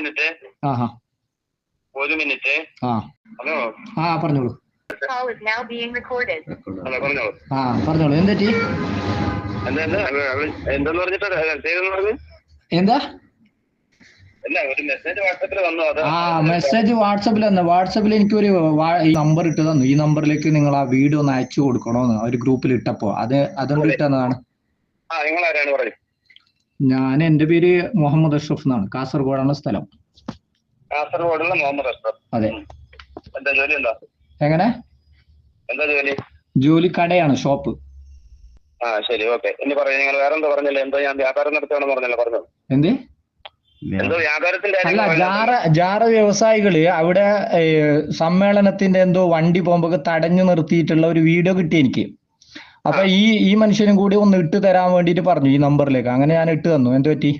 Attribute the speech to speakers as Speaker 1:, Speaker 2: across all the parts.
Speaker 1: Minute. ഒരു minute.
Speaker 2: ആ.
Speaker 1: Hello.
Speaker 2: ആ പറഞ്ഞോളൂ.
Speaker 1: ഹലോ പറഞ്ഞോളൂ.
Speaker 2: ആ പറഞ്ഞോളൂ. എന്തെറ്റി
Speaker 1: എന്താ എന്താ അവ- അവ- എന്തെന്ന് പറഞ്ഞിട്ട്
Speaker 2: എന്താ?
Speaker 1: അല്ല ഒരു മെസ്സേജ് വാട്സപ്പിൽ വന്നു അത്?
Speaker 2: ആ മെസ്സേജ് വാട്സപ്പിൽ തന്നെ വാട്സപ്പിൽ എനിക്കൊരു നമ്പർ ഇട്ട് തന്നു. ഈ നമ്പറിലേക്ക് നിങ്ങൾ ആ വീഡിയോ ഒന്ന് അയച്ചു കൊടുക്കണോന്ന്. ഒരു ഗ്രൂപ്പിൽ ഇട്ടപ്പോ. അത് അതുകൊണ്ട് ഇട്ടതാണ്
Speaker 1: ആ നിങ്ങൾ ആരാണ്
Speaker 2: ഞാൻ എന്റെ പേര് മുഹമ്മദ് അഷ്റഫ് എന്നാണ്. കാസർഗോഡാണ് സ്ഥലം.
Speaker 1: കാസർഗോഡുള്ള മുഹമ്മദ് അഷ്റഫ്.
Speaker 2: അതെ.
Speaker 1: എന്താ ജോലി എന്താ
Speaker 2: എങ്ങനെ?
Speaker 1: എന്താ ജോലി?
Speaker 2: ജോലി കടയാണ് ഷോപ്പ്.
Speaker 1: ആ ശരി ഓക്കെ. ഇനി പറയും നിങ്ങൾ വേറെ എന്താ പറഞ്ഞല്ലേ? എന്തോ ഞാൻ വ്യാപാരം നടത്തുകയാണെന്ന് പറഞ്ഞല്ലോ പറഞ്ഞു.
Speaker 2: എന്ത്?
Speaker 1: എന്തോ വ്യാപാരത്തിന്റെ
Speaker 2: അല്ല ജാറ ജാറ വ്യവസായികൾ അവിടെ സമ്മേളനത്തിന്റെ എന്തോ വണ്ടി പോകുമ്പോ തടഞ്ഞു നിർത്തിയിട്ടുള്ള ഒരു വീഡിയോ കിട്ടി എനിക്ക്. അപ്പൊ ഈ ഈ മനുഷ്യനും കൂടി ഒന്ന് ഇട്ട് തരാൻ വേണ്ടിട്ട് പറഞ്ഞു ഈ നമ്പറിലേക്ക്. അങ്ങനെ ഞാൻ ഇട്ട് തന്നു. എന്ത് പറ്റി?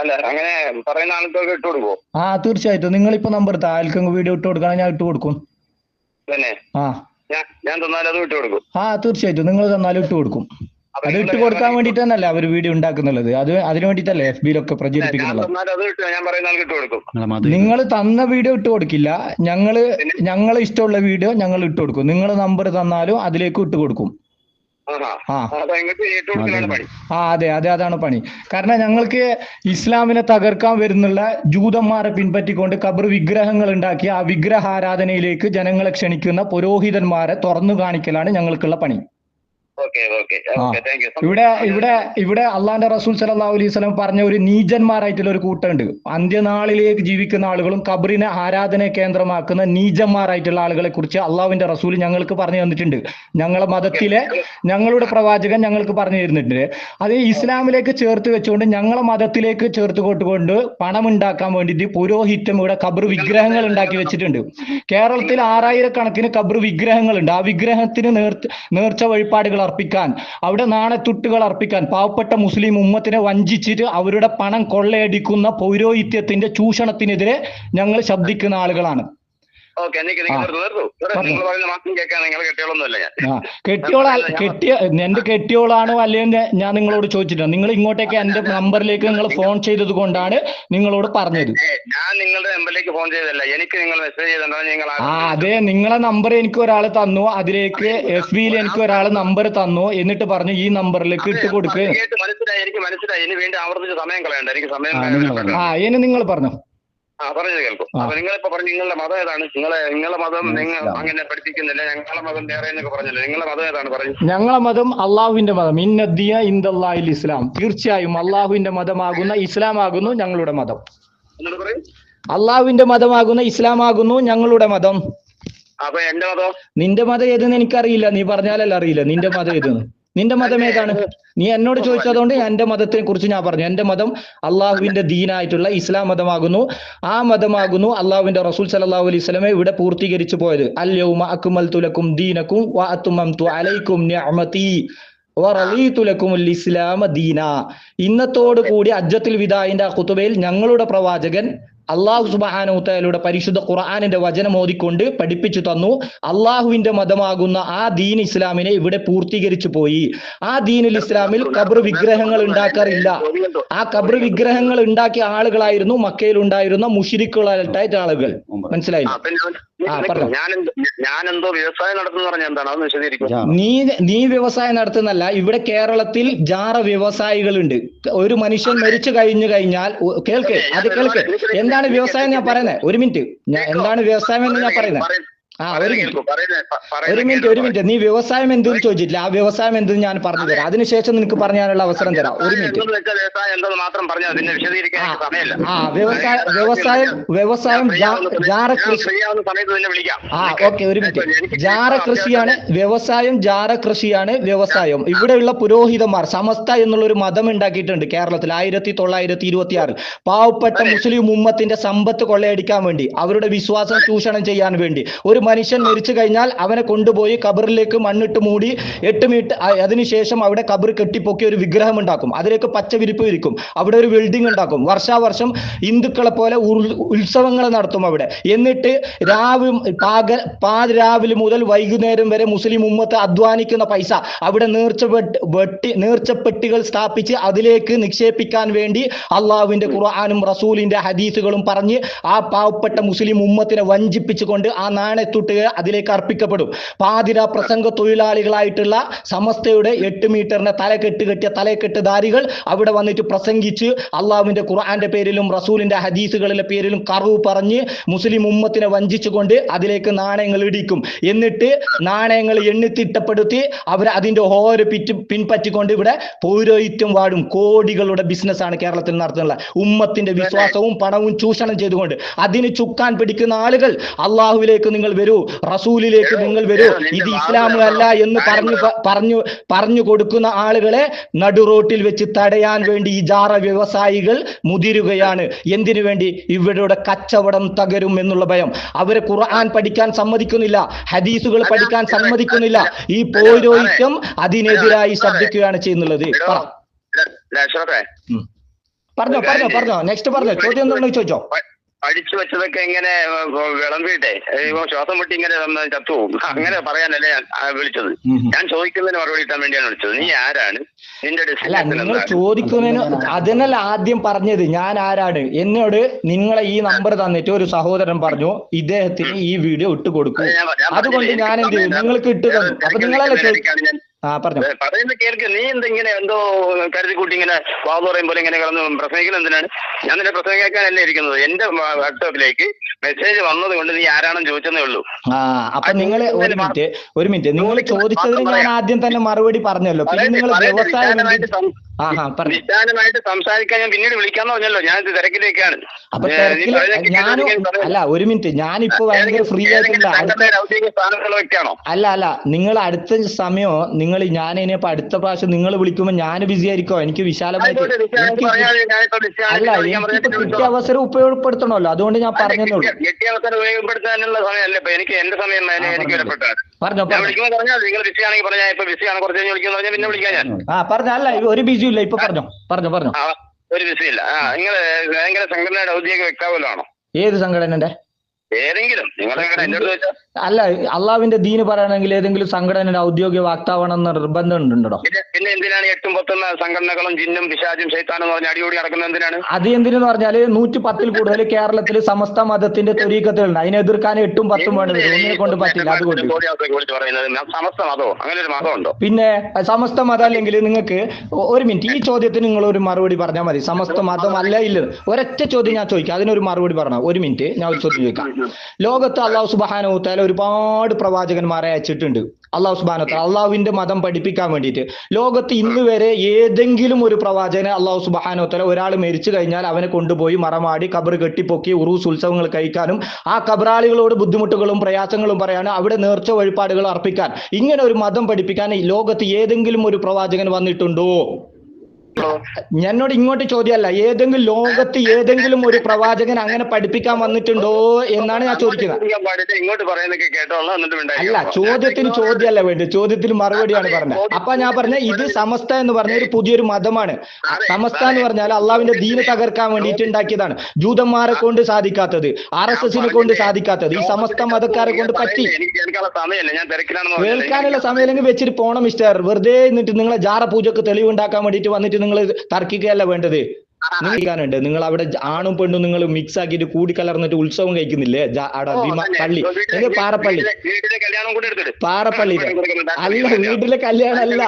Speaker 1: അല്ല അങ്ങനെ പറയുന്ന ആൾക്കാർക്ക് ഇട്ട് കൊടുക്കുവോ?
Speaker 2: ആ തീർച്ചയായിട്ടും. നിങ്ങൾ ഇപ്പൊ നമ്പർ ആർക്കെങ്കിലും വീഡിയോ ഇട്ട് കൊടുക്കണം ഞാൻ ഇട്ട് കൊടുക്കും.
Speaker 1: തന്നെ?
Speaker 2: ആ.
Speaker 1: ഞാൻ തന്നാലും അത് ഇട്ട് കൊടുക്കും.
Speaker 2: ആ തീർച്ചയായിട്ടും. നിങ്ങൾ തന്നാലും ഇട്ട് കൊടുക്കും. അത് ഇട്ട് കൊടുക്കാൻ വേണ്ടിട്ട് തന്നെയല്ലേ അവർ വീഡിയോ ഉണ്ടാക്കുന്നുള്ളത്. അത് അതിനു വേണ്ടിട്ടല്ലേ എഫ് ബിയിലൊക്കെ
Speaker 1: പ്രചരിപ്പിക്കുന്നത്?
Speaker 2: നിങ്ങൾ തന്ന വീഡിയോ ഇട്ട് കൊടുക്കില്ല. ഞങ്ങൾ ഞങ്ങൾ ഇഷ്ടമുള്ള വീഡിയോ ഞങ്ങൾ ഇട്ട് കൊടുക്കും. നിങ്ങൾ നമ്പർ തന്നാലും അതിലേക്ക് ഇട്ട് കൊടുക്കും. ആ അതെ അതെ അതാണ് പണി. കാരണം ഞങ്ങൾക്ക് ഇസ്ലാമിനെ തകർക്കാൻ വരുന്നുള്ള ജൂതന്മാരെ പിൻപറ്റിക്കൊണ്ട് കബർ വിഗ്രഹങ്ങൾ ഉണ്ടാക്കി ആ വിഗ്രഹാരാധനയിലേക്ക് ജനങ്ങളെ ക്ഷണിക്കുന്ന പുരോഹിതന്മാരെ തുറന്നു കാണിക്കലാണ് ഞങ്ങൾക്കുള്ള പണി. ഇവിടെ ഇവിടെ ഇവിടെ അള്ളാന്റെ റസൂൽ സല്ലല്ലാഹു അലൈഹി വസല്ലം പറഞ്ഞ ഒരു നീജന്മാരായിട്ടുള്ള ഒരു കൂട്ടമുണ്ട്. അന്ത്യനാളിലേക്ക് ജീവിക്കുന്ന ആളുകളും കബറിനെ ആരാധന കേന്ദ്രമാക്കുന്ന നീജന്മാരായിട്ടുള്ള ആളുകളെ കുറിച്ച് അള്ളാഹുവിന്റെ റസൂൽ ഞങ്ങൾക്ക് പറഞ്ഞു തന്നിട്ടുണ്ട്. ഞങ്ങളെ മതത്തിലെ ഞങ്ങളുടെ പ്രവാചകൻ ഞങ്ങൾക്ക് പറഞ്ഞു തരുന്നുണ്ട് അത് ഇസ്ലാമിലേക്ക് ചേർത്ത് വെച്ചുകൊണ്ട് ഞങ്ങളെ മതത്തിലേക്ക് ചേർത്ത് കൊണ്ടുകൊണ്ട് പണം ഉണ്ടാക്കാൻ വേണ്ടിയിട്ട് പുരോഹിത്യം ഇവിടെ കബർ വിഗ്രഹങ്ങൾ ഉണ്ടാക്കി വെച്ചിട്ടുണ്ട്. കേരളത്തിൽ ആറായിരക്കണക്കിന് കബർ വിഗ്രഹങ്ങളുണ്ട്. ആ വിഗ്രഹത്തിന് നേർച്ച വഴിപാടുകൾ അർപ്പിക്കാൻ. അവിടെ നാണത്തുട്ടുകൾ അർപ്പിക്കാൻ. പാവപ്പെട്ട മുസ്ലിം ഉമ്മത്തിനെ വഞ്ചിച്ചിട്ട് അവരുടെ പണം കൊള്ളയടിക്കുന്ന പൗരോഹിത്യത്തിന്റെ ചൂഷണത്തിനെതിരെ ഞങ്ങൾ ശബ്ദിക്കുന്ന ആളുകളാണ്.
Speaker 1: ഓക്കെ നിങ്ങൾ പറയുന്ന മാത്രം കേൾക്കാൻ നിങ്ങൾ കെട്ടിയോളൊന്നുമല്ല ഞാൻ.
Speaker 2: ആ. കെട്ടിയ എന്റെ കെട്ടിയോളാണോ അല്ലെങ്കിൽ ഞാൻ നിങ്ങളോട് ചോദിച്ചിട്ടുണ്ട് നിങ്ങൾ ഇങ്ങോട്ടേക്ക് എന്റെ നമ്പറിലേക്ക് നിങ്ങൾ ഫോൺ ചെയ്തത് കൊണ്ടാണ് നിങ്ങളോട് പറഞ്ഞത്.
Speaker 1: ഞാൻ നിങ്ങളുടെ നമ്പറിലേക്ക് ഫോൺ ചെയ്തല്ല എനിക്ക് നിങ്ങൾ മെസ്സേജ് ചെയ്തിട്ടുണ്ടോ നിങ്ങൾ
Speaker 2: ആ അതെ. നിങ്ങളെ നമ്പർ എനിക്ക് ഒരാൾ തന്നു. അതിലേക്ക് എഫ് ബിയിൽ എനിക്ക് ഒരാൾ നമ്പർ തന്നു എന്നിട്ട് പറഞ്ഞു ഈ നമ്പറിലേക്ക് ഇട്ട്
Speaker 1: കൊടുക്കുക മനസ്സിലായി. എനിക്ക് മനസ്സിലായി. ഇനി വീണ്ടും ആവർത്തിച്ച് സമയം കളയണ്ട. എനിക്ക് സമയം
Speaker 2: ആ ഇനി നിങ്ങൾ പറഞ്ഞു.
Speaker 1: ആ പറഞ്ഞത് കേൾക്കും. അപ്പൊ നിങ്ങളിപ്പോ പറഞ്ഞു നിങ്ങളുടെ മതം ഏതാണ്? നിങ്ങളെ നിങ്ങളെ മതം നിങ്ങൾ അങ്ങനെ പഠിപ്പിക്കുന്നില്ല. ഞങ്ങളെ മതം വേറെ എന്നൊക്കെ പറഞ്ഞല്ലോ? നിങ്ങളെ മതം ഏതാണ് പറഞ്ഞു?
Speaker 2: ഞങ്ങളെ മതം അള്ളാഹുവിന്റെ മതം. ഇന്നദ്ദിയ ഇന്ദല്ലാഹിൽ ഇസ്ലാം. തീർച്ചയായും അള്ളാഹുവിന്റെ മതമാകുന്ന ഇസ്ലാം ആകുന്നു ഞങ്ങളുടെ മതം. അള്ളാഹുവിന്റെ മതമാകുന്ന ഇസ്ലാം ആകുന്നു ഞങ്ങളുടെ മതം.
Speaker 1: അപ്പൊ എന്റെ മതം?
Speaker 2: നിന്റെ മതം ഏതെന്ന് എനിക്കറിയില്ല. നീ പറഞ്ഞാലല്ല അറിയില്ല. നിന്റെ മതം ഏതെന്ന്? നിന്റെ മതം ഏതാണ്? നീ എന്നോട് ചോദിച്ചതുകൊണ്ട് എന്റെ മതത്തെ കുറിച്ച് ഞാൻ പറഞ്ഞു. എന്റെ മതം അള്ളാഹുവിന്റെ ദീനായിട്ടുള്ള ഇസ്ലാം മതമാകുന്നു. ആ മതമാകുന്നു അള്ളാഹുവിന്റെ റസൂൽ സല്ലല്ലാഹു അലൈഹി സ്വലമെ ഇവിടെ പൂർത്തീകരിച്ചു പോയത്. അല്യൗമ അക്മൽതു ലക്കും ദീനക്കും അലൈക്കും ഇസ്ലാമ ദീന. ഇന്നത്തോടു കൂടി അജ്ജത്തുൽ വിദായിന്റെ ആ കുത്തുബയിൽ ഞങ്ങളുടെ പ്രവാചകൻ അള്ളാഹു സുബാനൂത്തയുടെ പരിശുദ്ധ ഖുർആാനിന്റെ വചനം ഓതിക്കൊണ്ട് പഠിപ്പിച്ചു തന്നു. അള്ളാഹുവിന്റെ മതമാകുന്ന ആ ദീൻ ഇസ്ലാമിനെ ഇവിടെ പൂർത്തീകരിച്ചു പോയി. ആ ദീനിൽ ഇസ്ലാമിൽ കബർ വിഗ്രഹങ്ങൾ ഉണ്ടാക്കാറില്ല. ആ കബർ വിഗ്രഹങ്ങൾ ഉണ്ടാക്കിയ ആളുകളായിരുന്നു മക്കയിൽ ഉണ്ടായിരുന്ന മുഷിരിക്കുള്ള ആളുകൾ. മനസ്സിലായി
Speaker 1: ഞാനെന്തോ വ്യവസായം നടത്തുന്ന പറഞ്ഞ എന്താണ്? അതൊന്ന് വിശദീകരിക്കും.
Speaker 2: നീ നീ വ്യവസായം നടത്തുന്നല്ല ഇവിടെ കേരളത്തിൽ ജാറ വ്യവസായികളുണ്ട്. ഒരു മനുഷ്യൻ മരിച്ചു കഴിഞ്ഞു കഴിഞ്ഞാൽ കേൾക്കേ അത് കേൾക്ക്. എന്താണ് വ്യവസായം ഞാൻ പറയുന്നത്? ഒരു മിനിറ്റ്. എന്താണ് വ്യവസായം എന്ന് ഞാൻ പറയുന്നത്? ഒരു മിനിറ്റ്. ഒരു മിനിറ്റ് നീ വ്യവസായം എന്തെന്ന് ചോദിച്ചിട്ടില്ല. ആ വ്യവസായം എന്തെന്ന് ഞാൻ പറഞ്ഞു തരാം. അതിനുശേഷം നിനക്ക് പറഞ്ഞാനുള്ള അവസരം തരാം. ഒരു മിനിറ്റ്. ആ വ്യവസായ വ്യവസായം വ്യവസായം ജാറ കൃഷി ആ ഓക്കെ? ഒരു മിനിറ്റ്. ജാറ കൃഷിയാണ് വ്യവസായം ജാറ കൃഷിയാണ് വ്യവസായം. ഇവിടെയുള്ള പുരോഹിതന്മാർ സമസ്ത എന്നുള്ള ഒരു മതം ഉണ്ടാക്കിയിട്ടുണ്ട് കേരളത്തിൽ ആയിരത്തി തൊള്ളായിരത്തി ഇരുപത്തി ആറിൽ പാവപ്പെട്ട മുസ്ലിം ഉമ്മത്തിന്റെ സമ്പത്ത് കൊള്ളയടിക്കാൻ വേണ്ടി അവരുടെ വിശ്വാസം ചൂഷണം ചെയ്യാൻ വേണ്ടി ഒരു മനുഷ്യൻ മരിച്ചു കഴിഞ്ഞാൽ അവനെ കൊണ്ടുപോയി കബറിലേക്ക് മണ്ണിട്ട് മൂടി എട്ട് മീറ്റ് അതിനുശേഷം അവിടെ കബർ കെട്ടിപ്പൊക്കി ഒരു വിഗ്രഹം ഉണ്ടാക്കും. അതിലേക്ക് പച്ച വിരിപ്പ് വിരിക്കും. അവിടെ ഒരു ബിൽഡിംഗ് ഉണ്ടാക്കും. വർഷാവർഷം ഹിന്ദുക്കളെ പോലെ ഉത്സവങ്ങൾ നടത്തും അവിടെ. എന്നിട്ട് രാവ് പാക പാതിരാവിലെ മുതൽ വൈകുന്നേരം വരെ മുസ്ലിം ഉമ്മത്ത് അധ്വാനിക്കുന്ന പൈസ അവിടെ നേർച്ച വെട്ട് നേർച്ചപ്പെട്ടികൾ സ്ഥാപിച്ച് അതിലേക്ക് നിക്ഷേപിക്കാൻ വേണ്ടി അള്ളാഹുവിന്റെ ഖുർആാനും റസൂലിന്റെ ഹദീസുകളും പറഞ്ഞ് ആ പാവപ്പെട്ട മുസ്ലിം ഉമ്മത്തിനെ വഞ്ചിപ്പിച്ചുകൊണ്ട് ആ നാണയത്തുട്ടുക അതിലേക്ക് അർപ്പിക്കപ്പെടും. പാതിര പ്രസംഗ തൊഴിലാളികളായിട്ടുള്ള സമസ്തയുടെ എട്ട് മീറ്ററിന്റെ തലക്കെട്ട് കെട്ടിയ തലക്കെട്ടുധാരികൾ അവിടെ വന്നിട്ട് പ്രസംഗിച്ച് അള്ളാഹുവിന്റെ ഖുർആന്റെ പേരിലും റസൂലിന്റെ ഹദീസുകളിലെ പേരിലും കറവ് പറഞ്ഞ് മുസ്ലിം ഉമ്മത്തിനെ വഞ്ചിച്ചുകൊണ്ട് അതിലേക്ക് നാണയങ്ങൾ ഇടിക്കും. എന്നിട്ട് നാണയങ്ങൾ എണ്ണിത്തിട്ടപ്പെടുത്തി അവർ അതിന്റെ ഓരോ പിറ്റ് പിൻപറ്റിക്കൊണ്ട് ഇവിടെ പൗരോഹിത്യം വാടും. കോടികളുടെ ബിസിനസ്സാണ് കേരളത്തിൽ നടത്തുന്നത്. ഉമ്മത്തിന്റെ വിശ്വാസവും പണവും ചൂഷണം ചെയ്തുകൊണ്ട് അതിന് ചുക്കാൻ പിടിക്കുന്ന ആളുകൾ അള്ളാഹുവിലേക്ക് നിങ്ങൾ വരൂ റസൂലിലേക്ക് നിങ്ങൾ വരൂ ഇത് ഇസ്ലാം അല്ല എന്ന് പറഞ്ഞു പറഞ്ഞു പറഞ്ഞു കൊടുക്കുന്ന ആളുകളെ നടുറോട്ടിൽ വെച്ച് തടയാൻ വേണ്ടി ഈ ജാറ വ്യവസായികൾ മുതിരുകയാണ് എന്തിനു വേണ്ടി ഇവരുടെ കച്ചവടം തകരും എന്നുള്ള ഭയം അവരെ ഖുർആൻ പഠിക്കാൻ സമ്മതിക്കുന്നില്ല ഹദീസുകൾ പഠിക്കാൻ സമ്മതിക്കുന്നില്ല ഈ പൗരോഹിത്യം അതിനെതിരായി ശബ്ദിക്കുകയാണ് ചെയ്യുന്നുള്ളത് പറഞ്ഞോ പറഞ്ഞോ പറഞ്ഞോ നെക്സ്റ്റ് പറഞ്ഞോ ചോദ്യം എന്താണെന്ന് ചോദിച്ചോ
Speaker 1: അടിച്ചു വെച്ചതൊക്കെ ഇങ്ങനെ വിളമ്പിയിട്ടെ ഏർ, ശ്വാസം മുട്ടി ഇങ്ങനെ വന്ന് ചത്തുപോകും അങ്ങനെ പറയാനല്ലേ ഞാൻ വിളിച്ചത്. ഞാൻ ചോദിക്കുന്നതിന് മറുപടി കിട്ടാൻ വേണ്ടിയാണ് വിളിച്ചത്. നീ ആരാണ്? നിന്റെ
Speaker 2: നിങ്ങൾ ചോദിക്കുന്നതിന് അതിനല്ല ആദ്യം പറഞ്ഞത് ഞാൻ ആരാണ്? എന്നോട് നിങ്ങളെ ഈ നമ്പർ തന്നിട്ട് ഒരു സഹോദരൻ പറഞ്ഞു ഇദ്ദേഹത്തിന് ഈ വീഡിയോ ഇട്ട് കൊടുക്കൂ. അതുകൊണ്ട് ഞാൻ എന്ത് ചെയ്യും നിങ്ങൾക്ക് ഇട്ട് തന്നു. അപ്പൊ നിങ്ങളല്ലേ
Speaker 1: കേൾക്ക് നീ എന്തിങ്ങനെ എന്തോ കരുതി കൂട്ടി ഇങ്ങനെ വാതു പറയും പോലെ ഇങ്ങനെ കിടന്ന് പ്രസംഗിക്കുന്നത് എന്തിനാണ്? ഞാൻ നിന്നെ ഇരിക്കുന്നത്. എന്റെ വാട്സാപ്പിലേക്ക് മെസ്സേജ് വന്നത് കൊണ്ട് നീ ആരാണെന്ന് ചോദിച്ചതേ ഉള്ളൂ.
Speaker 2: അപ്പൊ നിങ്ങൾ ഒരു മിനിറ്റ് ഒരു മിനിറ്റ്. നിങ്ങൾ ചോദിച്ചതിന് ഞാൻ ആദ്യം തന്നെ മറുപടി പറഞ്ഞല്ലോ. പിന്നെ നിങ്ങൾ വ്യവസായം
Speaker 1: വിശാലമായിട്ട് സംസാരിക്കാൻ ഞാൻ പിന്നീട് വിളിക്കാന്ന് പറഞ്ഞല്ലോ. ഞാൻ തിരക്കിലേക്കാണ്. എനിക്ക്
Speaker 2: അല്ല ഒരു മിനിറ്റ്. ഞാനിപ്പോ ഭയങ്കര ഫ്രീ
Speaker 1: ആയിട്ടുള്ള
Speaker 2: അല്ല അല്ല. നിങ്ങൾ അടുത്ത സമയം നിങ്ങൾ ഞാൻ ഇനിയിപ്പോ അടുത്ത പ്രാവശ്യം നിങ്ങൾ വിളിക്കുമ്പോ ഞാൻ ബിസി ആയിരിക്കോ എനിക്ക് വിശാലമായിട്ട് എനിക്ക് അല്ല
Speaker 1: പറഞ്ഞിട്ട്
Speaker 2: കിട്ടിയ അവസരം ഉപയോഗപ്പെടുത്തണമല്ലോ. അതുകൊണ്ട് ഞാൻ പറഞ്ഞതേ ഉള്ളൂ.
Speaker 1: കിട്ടിയ- അവസരം ഉപയോഗപ്പെടുത്താനുള്ള സമയമല്ല. എനിക്ക് എന്റെ സമയം എനിക്ക്
Speaker 2: പറഞ്ഞോ. പറഞ്ഞോ ആ പറഞ്ഞ അല്ല ഒരു ബിസി ഇല്ല ഇപ്പൊ പറഞ്ഞോ പറഞ്ഞോ പറഞ്ഞോ.
Speaker 1: ഒരു ബിസി ഇല്ല. ആ നിങ്ങൾ ഭയങ്കര സംഘടനയുടെ ഔദ്യോഗിക വ്യക്താവല്ലോ ആണോ
Speaker 2: ഏത് സംഘടനന്റെ?
Speaker 1: ഏതെങ്കിലും?
Speaker 2: അല്ല അള്ളാവിന്റെ ദീന് പറയണമെങ്കിൽ ഏതെങ്കിലും സംഘടനയുടെ ഔദ്യോഗിക വാക്താവണം നിർബന്ധമുണ്ടോ നിർബന്ധം ഉണ്ടോ
Speaker 1: പിന്നെ എന്തിനാണ് എട്ടും പത്തുന്ന സംഘടനകളും ജിന്നും പിശാചും ശൈത്താനും പറഞ്ഞ് അടിയോടി നടക്കുന്നത് എന്തിനാണ്?
Speaker 2: അത് എന്തിനെന്ന് പറഞ്ഞാൽ നൂറ്റി പത്തിൽ കൂടുതൽ കേരളത്തിൽ സമസ്ത മതത്തിന്റെ തൊരീക്കത്തുകളുണ്ട് അതിനെ എതിർക്കാൻ എട്ടും പത്തും വേണ്ടത് ഒന്നിനെ കൊണ്ട് പറ്റില്ല. അതുകൊണ്ട്.
Speaker 1: സമസ്ത അങ്ങനെ ഒരു മതമുണ്ടോ
Speaker 2: പിന്നെ സമസ്ത മതം അല്ലെങ്കിൽ നിങ്ങൾക്ക് ഒരു മിനിറ്റ്. ഈ ചോദ്യത്തിന് നിങ്ങൾ ഒരു മറുപടി പറഞ്ഞാൽ മതി. സമസ്ത മതം അല്ല ഇല്ല. ഒരൊറ്റ ചോദ്യം ഞാൻ ചോദിക്കാം. അതിനൊരു മറുപടി പറഞ്ഞു ഒരു മിനിറ്റ്. ഞാൻ ഒരു ചോദ്യം ചോദിക്കാം. ലോകത്ത് അള്ളാഹു സുബാനോത്താല ഒരുപാട് പ്രവാചകന്മാരെ അയച്ചിട്ടുണ്ട്. അള്ളാഹു സുബാനോത്താല അള്ളാഹുവിന്റെ മതം പഠിപ്പിക്കാൻ വേണ്ടിയിട്ട്. ലോകത്ത് ഇന്ന് വരെ ഏതെങ്കിലും ഒരു പ്രവാചകനെ അള്ളാഹു സുബാനോത്താല ഒരാൾ മരിച്ചു കഴിഞ്ഞാൽ അവനെ കൊണ്ടുപോയി മറമാടി കബർ കെട്ടിപ്പൊക്കി ഉറൂസ് ഉത്സവങ്ങൾ കഴിക്കാനും ആ കബറാളികളോട് ബുദ്ധിമുട്ടുകളും പ്രയാസങ്ങളും പറയാനും അവിടെ നേർച്ച വഴിപാടുകൾ അർപ്പിക്കാൻ ഇങ്ങനെ ഒരു മതം പഠിപ്പിക്കാൻ ലോകത്ത് ഏതെങ്കിലും ഒരു പ്രവാചകൻ വന്നിട്ടുണ്ടോ? എന്നോട് ഇങ്ങോട്ട് ചോദ്യമല്ല ഏതെങ്കിലും ലോകത്ത് ഏതെങ്കിലും ഒരു പ്രവാചകൻ അങ്ങനെ പഠിപ്പിക്കാൻ വന്നിട്ടുണ്ടോ എന്നാണ് ഞാൻ ചോദിക്കുന്നത്.
Speaker 1: ഇങ്ങോട്ട് പറയുന്നതൊക്കെ കേട്ടോളാം
Speaker 2: അല്ല ചോദ്യത്തിന് ചോദ്യമല്ല വേണ്ടത് ചോദ്യത്തിന് മറുപടിയാണ് പറഞ്ഞത്. അപ്പൊ ഞാൻ പറഞ്ഞ ഇത് സമസ്ത എന്ന് പറഞ്ഞ ഒരു പുതിയൊരു മതമാണ്. സമസ്ത എന്ന് പറഞ്ഞാൽ അള്ളാവിന്റെ ദീന് തകർക്കാൻ വേണ്ടിയിട്ട് ഉണ്ടാക്കിയതാണ്. ജൂതന്മാരെ കൊണ്ട് സാധിക്കാത്തത് ആർ എസ് എസിനെ കൊണ്ട് സാധിക്കാത്തത് ഈ സമസ്ത മതക്കാരെ കൊണ്ട് പറ്റി.
Speaker 1: കേൾക്കാനുള്ള
Speaker 2: സമയം വെച്ചിട്ട് പോണം മിസ്റ്റർ. വെറുതെ നിന്നിട്ട് നിങ്ങളെ ജാറ പൂജക്ക് തെളിവുണ്ടാക്കാൻ വേണ്ടിയിട്ട് വന്നിട്ട് നിങ്ങൾ തർക്കിക്കുകയല്ല വേണ്ടത്. നിൽക്കാനുണ്ട് നിങ്ങൾ അവിടെ ആണും പെണ്ണും നിങ്ങൾ മിക്സ് ആക്കിയിട്ട് കൂടി കലർന്നിട്ട് ഉത്സവം കഴിക്കുന്നില്ലേ? പള്ളി. പാറപ്പള്ളി? പാറപ്പള്ളി അല്ല വീട്ടിലെ കല്യാണം അല്ല.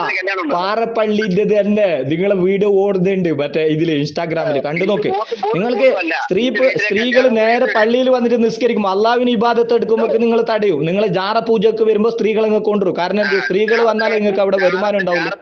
Speaker 2: പാറപ്പള്ളിന്റെ തന്നെ. നിങ്ങളെ വീട് ഓടുന്നുണ്ട്. മറ്റേ ഇതിൽ ഇൻസ്റ്റാഗ്രാമിൽ. കണ്ടു നോക്ക്. നിങ്ങൾക്ക് സ്ത്രീ സ്ത്രീകൾ നേരെ പള്ളിയിൽ വന്നിട്ട് നിസ്കരിക്കും. അള്ളാവിന് ഇബാദത്ത് എടുക്കുമ്പോൾ നിങ്ങൾ തടയും. നിങ്ങൾ ജാറ പൂജക്ക് വരുമ്പോൾ സ്ത്രീകളെ കൊണ്ടുവരും. കാരണം സ്ത്രീകൾ വന്നാലേ നിങ്ങൾക്ക് അവിടെ വരുമാനം ഉണ്ടാവുള്ളൂ.